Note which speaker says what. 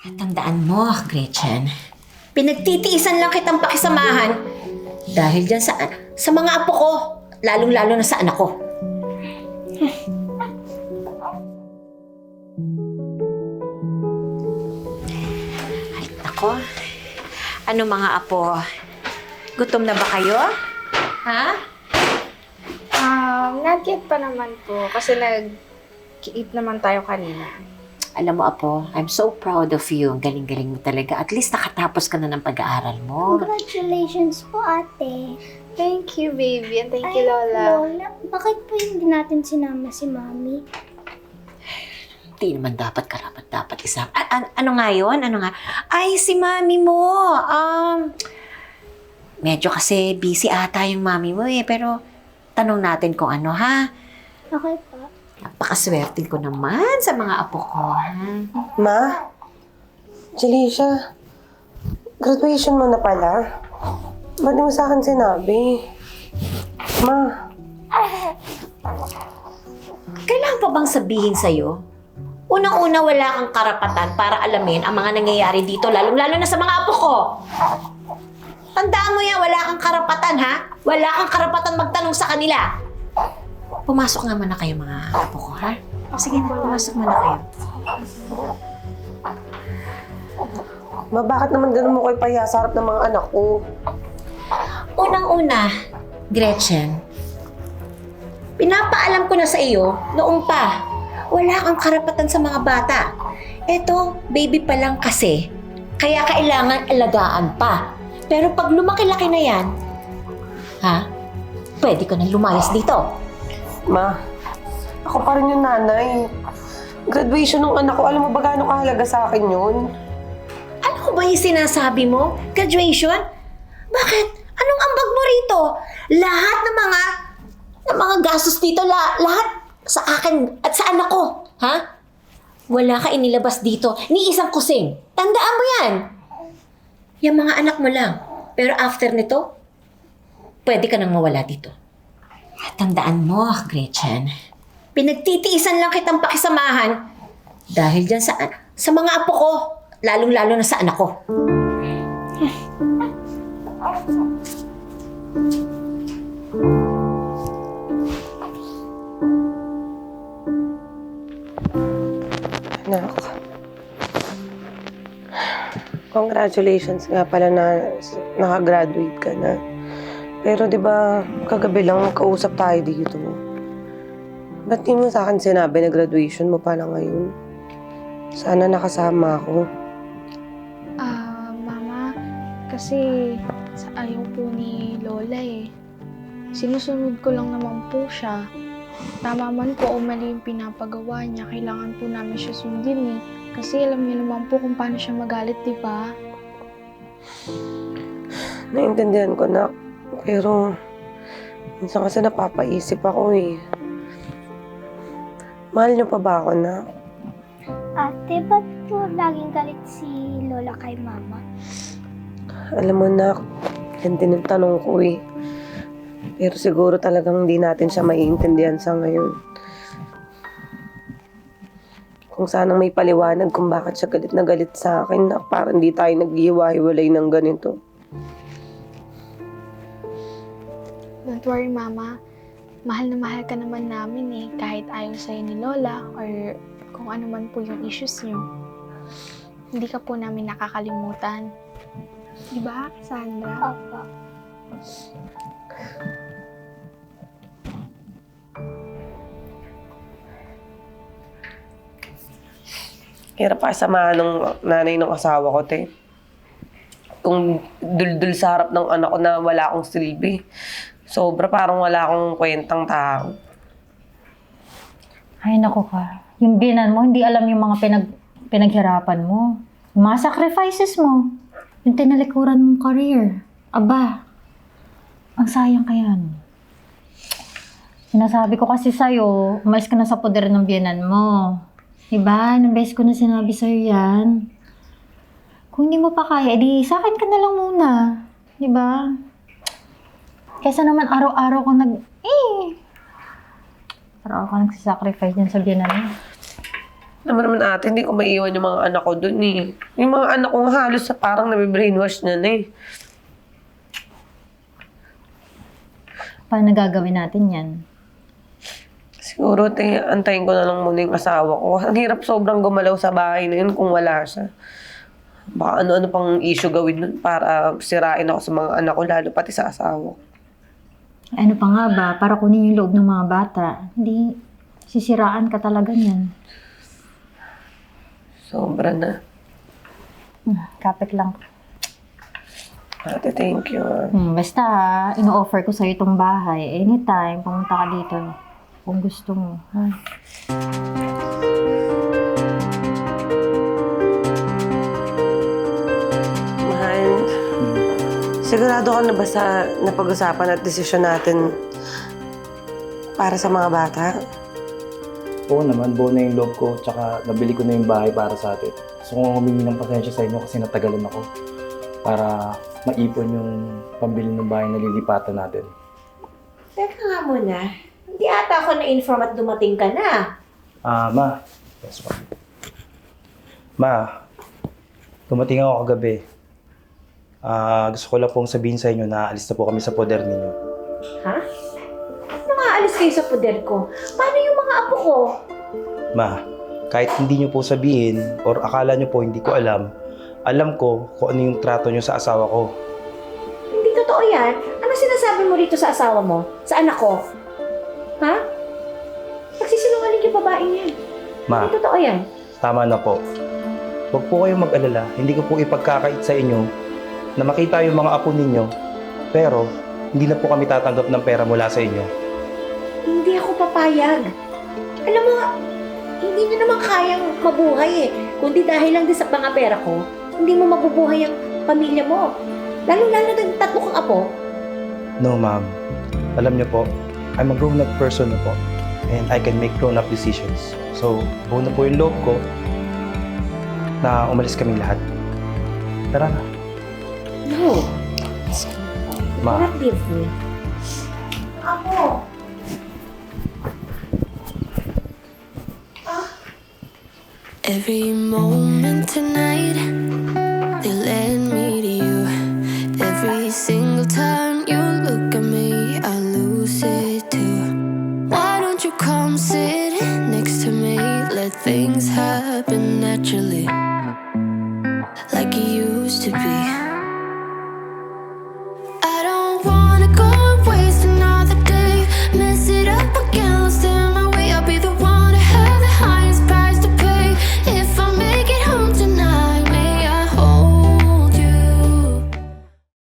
Speaker 1: Tandaan mo, Gretchen. Pinagtitiisan lang kitang pakisamahan dahil dyan sa, sa mga apo ko, lalong-lalo na sa anak ko. Ay, ako. Ano mga apo? Gutom na ba kayo? Ha?
Speaker 2: Um, not yet pa naman po. Kasi nag-eat naman tayo kanina.
Speaker 1: Alam mo, Apo, I'm so proud of you. Ang galing-galing mo talaga. At least nakatapos ka na ng pag-aaral mo.
Speaker 3: Congratulations po, ate.
Speaker 2: Thank you, baby. And thank you,
Speaker 3: Ay,
Speaker 2: Lola.
Speaker 3: Lola, bakit po hindi natin sinama si Mami?
Speaker 1: Hindi naman dapat karapat dapat isa. A- an- ano nga yun? Ano nga? Ay, si mami mo. Um, medyo kasi busy ata yung mami mo eh. Pero tanong natin kung ano ha.
Speaker 3: Okay po.
Speaker 1: Napakaswerte ko naman sa mga apo ko. Ha?
Speaker 4: Ma? Jalisha, graduation mo na pala? Ba't di mo sa akin sinabi? Ma,
Speaker 1: Kailangan pa bang sabihin sa'yo? Unang-una, wala kang karapatan para alamin ang mga nangyayari dito, lalong-lalo na sa mga apo ko. Tandaan mo yan, wala kang karapatan, ha? Wala kang karapatan magtanong sa kanila. Pumasok nga muna kayo, mga apo ko, ha? Sige na, pumasok muna kayo.
Speaker 4: ma bakit naman ganun mo ko'y pahiya sa harap ng mga anak ko?
Speaker 1: Unang-una, Gretchen, pinapaalam ko na sa iyo noong pa, wala kang karapatan sa mga bata. Eto, baby pa lang kasi, kaya kailangan alagaan pa. Pero pag lumaki-laki na yan, ha, pwede ka na lumayas dito.
Speaker 4: Ma, ako pa rin yung nanay. Graduation ng anak ko, alam mo ba gaano kahalaga sa akin yun?
Speaker 1: Ano ba yung sinasabi mo? Graduation? Bakit? Anong ambag mo rito? Lahat ng mga ng mga gastos dito, la, lahat sa akin at sa anak ko. Ha? Wala ka inilabas dito. Ni isang kusing. Tandaan mo yan. Yung mga anak mo lang. Pero after nito, pwede ka nang mawala dito. Tandaan mo, Gretchen. Pinagtitiisan lang kitang pakisamahan dahil dyan sa, sa mga apo ko, lalong-lalo na sa anak ko.
Speaker 4: Anak. Congratulations nga pala na nakagraduate ka na. Pero di ba kagabi lang kausap tayo dito. Ba't di mo sa akin sinabi na graduation mo pala ngayon? Sana nakasama ako.
Speaker 2: Ah, Mama, kasi sa ayaw po ni Lola eh. Sinusunod ko lang naman po siya. Tama man po o mali yung pinapagawa niya, kailangan po namin siya sundin eh. Kasi alam niyo naman po kung paano siya magalit, di ba?
Speaker 4: Naintindihan ko na. Pero, minsan kasi napapaisip ako eh. Mahal niyo pa ba ako na?
Speaker 3: Ate, ba't po laging galit si Lola kay Mama?
Speaker 4: Alam mo na, yan din ang tanong ko eh. Pero siguro talagang hindi natin siya maiintindihan sa ngayon. Kung sanang may paliwanag kung bakit siya galit na galit sa akin na parang hindi tayo naghihiwa-hiwalay ng ganito.
Speaker 2: Don't worry, Mama. Mahal na mahal ka naman namin eh, kahit ayaw sa'yo ni Lola or kung ano man po yung issues niyo. Hindi ka po namin nakakalimutan. Di ba, Sandra?
Speaker 3: Opo.
Speaker 4: Hirap pa samahan ng nanay ng asawa ko, te. Kung dul-dul sa harap ng anak ko na wala akong silbi. Sobra parang wala akong kwentang tao.
Speaker 5: Ay, naku ka. Yung binan mo, hindi alam yung mga pinag, pinaghirapan mo. Yung mga sacrifices mo. Yung tinalikuran mong career. Aba, ang sayang kaya no. Sinasabi ko kasi sa'yo, umalis ka na sa poder ng biyanan mo. Diba? Nang beses ko na sinabi sa'yo yan. Kung hindi mo pa kaya, edi sa akin ka na lang muna. Diba? Kesa naman araw-araw ko nag... Eh! Araw-araw ko nagsasacrifice dyan sa biyanan.
Speaker 4: Alam mo naman ate, hindi ko maiwan yung mga anak ko dun eh. Yung mga anak ko nga halos sa parang nabibrainwash na na eh.
Speaker 5: Paano gagawin natin yan?
Speaker 4: Siguro, te, antayin ko na lang muna yung asawa ko. Ang hirap sobrang gumalaw sa bahay na yun kung wala siya. Baka ano-ano pang issue gawin nun para sirain ako sa mga anak ko, lalo pati sa asawa ko.
Speaker 5: Ano pa nga ba? Para kunin yung loob ng mga bata. Hindi, sisiraan ka talaga niyan.
Speaker 4: Sobra na.
Speaker 5: Hmm, kapit lang.
Speaker 4: Ate, thank you. ah.
Speaker 5: Hmm, basta ha, ino-offer ko sa'yo itong bahay. Anytime, pumunta ka dito. Kung gusto mo. Ha?
Speaker 4: Sigurado ka na ba sa napag-usapan at desisyon natin para sa mga bata?
Speaker 6: Oo naman, buo na yung loob ko, tsaka nabili ko na yung bahay para sa atin. So kung humingi ng pasensya sa inyo kasi natagalan ako para maipon yung pambili ng bahay na lilipatan natin.
Speaker 1: Teka nga muna. Hindi ata ako na-inform at dumating ka na.
Speaker 6: Ah, ma. Yes, ma. Ma, dumating ako kagabi. Ah, gusto ko lang pong sabihin sa inyo na alis na po kami sa poder ninyo.
Speaker 1: Ha? Ano nga alis kayo sa poder ko? Paano yung mga apo ko?
Speaker 6: Ma, kahit hindi nyo po sabihin or akala nyo po hindi ko alam, alam ko kung ano yung trato nyo sa asawa ko.
Speaker 1: Hindi totoo yan. Ano sinasabi mo rito sa asawa mo? Sa anak ko? Ha? Nagsisinungaling yung babaeng yan.
Speaker 6: Ma,
Speaker 1: Hindi totoo yan.
Speaker 6: Tama na po. Huwag po kayong mag-alala. Hindi ko po ipagkakait sa inyo na makita yung mga apo ninyo. Pero, hindi na po kami tatanggap ng pera mula sa inyo.
Speaker 1: Hindi ako papayag. Alam mo, hindi nyo naman kayang mabuhay eh. Kundi dahil lang din sa mga pera ko, hindi mo mabubuhay ang pamilya mo. Lalo-lalo na tatlo kang apo.
Speaker 6: No, ma'am. Alam niyo po, I'm a grown-up person na po. And I can make grown-up decisions. So, buo na po yung loob ko na umalis kaming lahat. Tara na.
Speaker 1: No.
Speaker 6: Ma,
Speaker 1: Not leave me. Apo.
Speaker 7: Every moment tonight, they led me to you. Every single time you look at me, I lose it too. Why don't you come sit